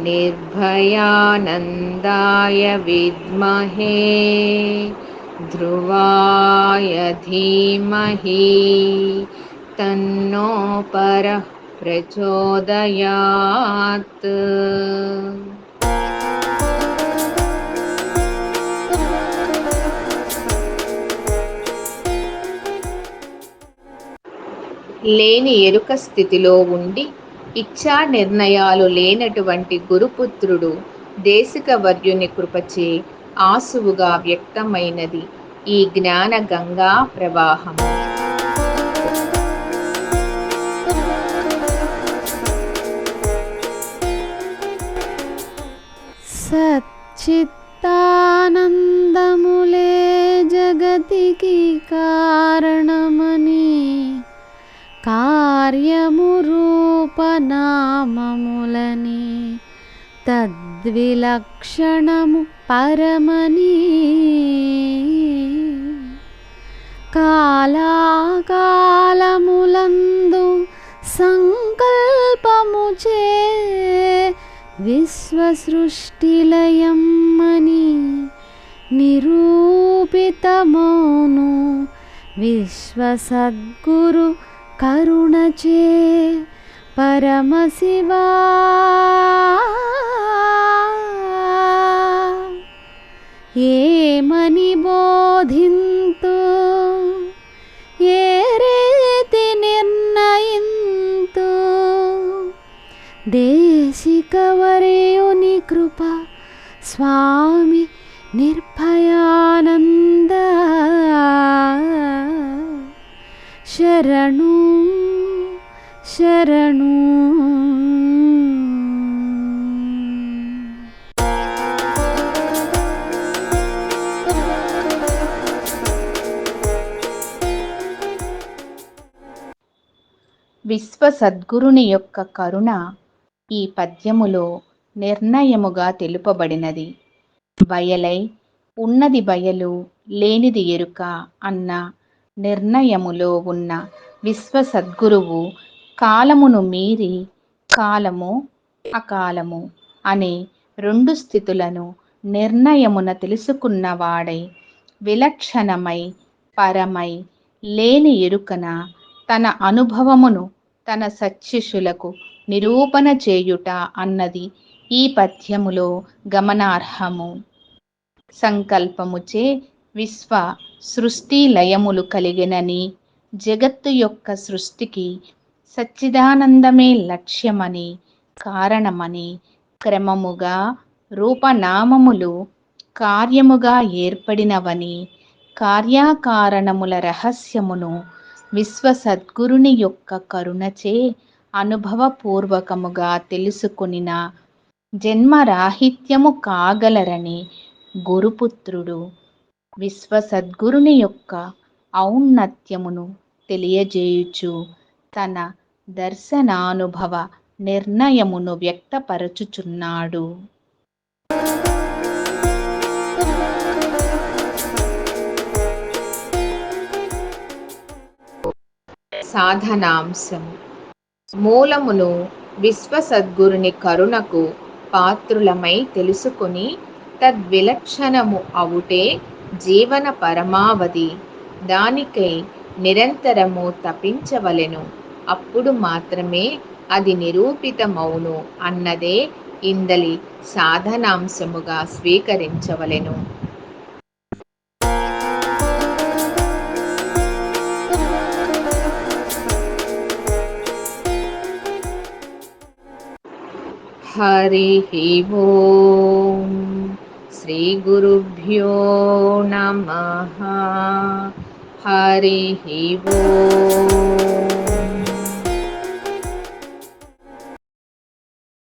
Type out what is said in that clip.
सच्चिदानन्दाय विद्महे ध्रुवाय धीमहि तन्नो परः प्रचोदयात् లేని ఎరుక స్థితిలో ఉండి ఇచ్ఛా నిర్ణయాలు లేనటువంటి గురుపుత్రుడు దేశికవర్యుని కృపచే ఆసువుగా వ్యక్తమైనది ఈ జ్ఞాన గంగా ప్రవాహం. సచ్చిత్తానందములే జగతికి కారణమని కార్యము ఉపనామములని తద్విలక్షణము పరమని. కాలాకాలములందు సంకల్పము చే విశ్వసృష్టిలయమ్మని నిరూపితమోను విశ్వసద్గురు కరుణచే పరమశివా. ఏమని బోధింతు? ఏ రీతి నిర్ణయింతు? దేశికవరేయుని కృప స్వామి నిర్భయానంద. శరణూ శరణు. విశ్వ సద్గురుని యొక్క కరుణ ఈ పద్యములో నిర్ణయముగా తెలుపబడినది. బయలై ఉన్నది బయలు లేనిది ఎరుక అన్న నిర్ణయములో ఉన్న విశ్వ సద్గురువు కాలమును మీరి కాలము అకాలము అనే రెండు స్థితులను నిర్ణయమున తెలుసుకున్నవాడై విలక్షణమై పరమై లేని ఎరుకన తన అనుభవమును తన సత్శిష్యులకు నిరూపణ చేయుట అన్నది ఈ పద్యములో గమనార్హము. సంకల్పముచే విశ్వ సృష్టి లయములు కలిగినని జగత్తు యొక్క సృష్టికి సచ్చిదానందమే లక్ష్యమని కారణమని క్రమముగా రూపనామములు కార్యముగా ఏర్పడినవని కార్యాకారణముల రహస్యమును విశ్వసద్గురుని యొక్క కరుణచే అనుభవపూర్వకముగా తెలుసుకునిన జన్మరాహిత్యము కాగలరని గురుపుత్రుడు విశ్వసద్గురుని యొక్క ఔన్నత్యమును తెలియజేయుచు తన దర్శనానుభవ నిర్ణయమును వ్యక్తపరచుచున్నాడు. సాధనాంశం. మూలమును విశ్వసద్గురుని కరుణకు పాత్రులమై తెలుసుకుని తద్విలక్షణము అవుటే జీవన పరమావధి. దానికై నిరంతరము తపించవలెను. అప్పుడు మాత్రమే అది నిరూపితమౌను అన్నదే ఇందలి సాధనాంశముగా స్వీకరించవలెను. హరి ఓం శ్రీ గురుభ్యో నమ. హరి ఓం.